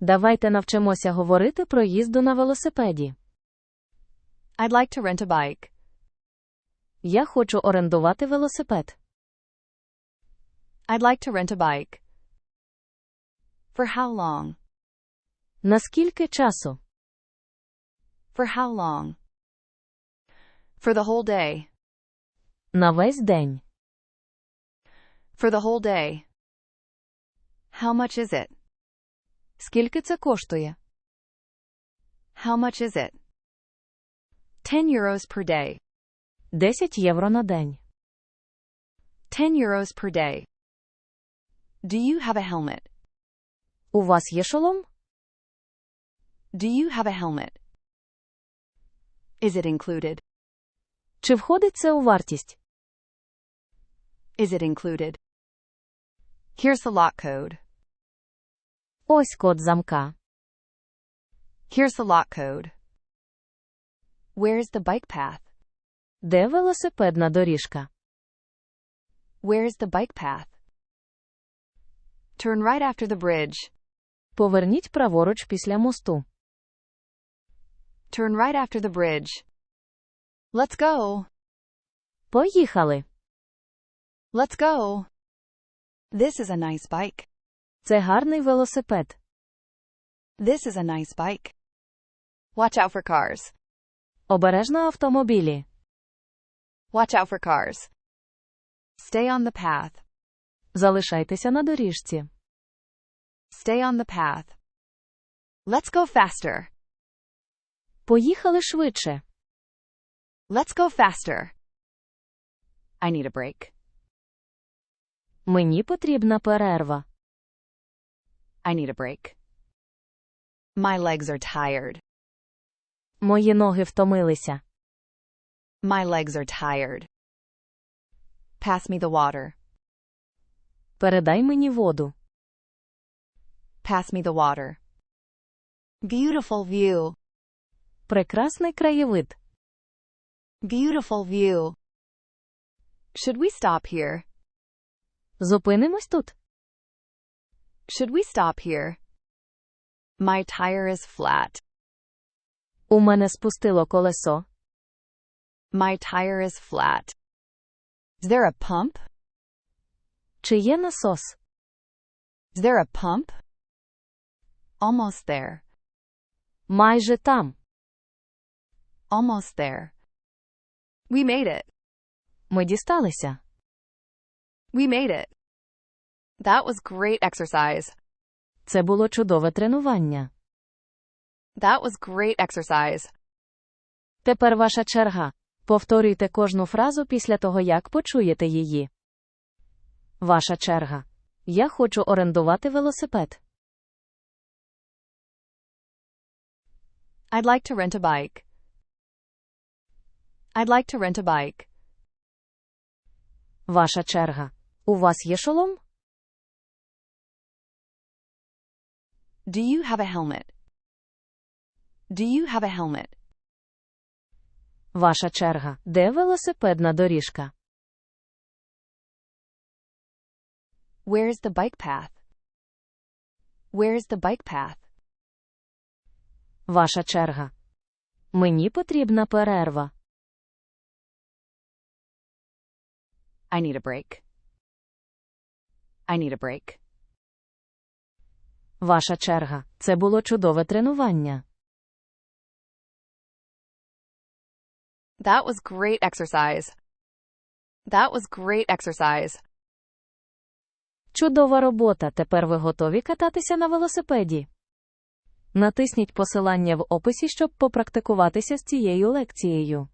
Давайте навчимося говорити про їзду на велосипеді. I'd like to rent a bike. Я хочу орендувати велосипед. I'd like to rent a bike. For how long? Наскільки часу? For how long? For the whole day. На весь день. For the whole day. How much is it? Скільки це коштує? How much is it? 10 euros per day. 10 євро на день. 10 euros per day. Do you have a helmet? У вас є шолом? Do you have a helmet? Is it included? Чи входить це у вартість? Is it included? Here's the lock code. Ось код замка. Here's the lock code. Where's the bike path? Де велосипедна доріжка? Where's the bike path? Turn right after the bridge. Поверніть праворуч після мосту. Turn right after the bridge. Let's go. Поїхали! Let's go. This is a nice bike. Це гарний велосипед. This is a nice bike. Watch out for cars. Обережно автомобілі. Watch out for cars. Stay on the path. Залишайтеся на доріжці. Stay on the path. Let's go faster. Поїхали швидше. Let's go faster. I need a break. Мені потрібна перерва. I need a break. My legs are tired. Мої ноги втомилися. My legs are tired. Pass me the water. Передай мені воду. Pass me the water. Beautiful view. Прекрасний краєвид. Beautiful view. Should we stop here? Зупинимось тут. Should we stop here? My tire is flat. У мене спустило колесо. My tire is flat. Is there a pump? Чи є насос? Is there a pump? Almost there. Майже там. Almost there. We made it. Ми дісталися. We made it. That was great exercise. Це було чудове тренування. That was great exercise. Тепер ваша черга. Повторюйте кожну фразу після того, як почуєте її. Ваша черга. Я хочу орендувати велосипед. I'd like to rent a bike. I'd like to rent a bike. Ваша черга. У вас є шолом? Do you have a helmet? Do you have a helmet? Ваша черга. Де велосипедна доріжка? Where's the bike path? Where's the bike path? Ваша черга. Мені потрібна перерва. I need a break. I need a break. Ваша черга. Це було чудове тренування. That was great exercise. That was great exercise. Чудова робота. Тепер ви готові кататися на велосипеді. Натисніть посилання в описі, щоб попрактикуватися з цією лекцією.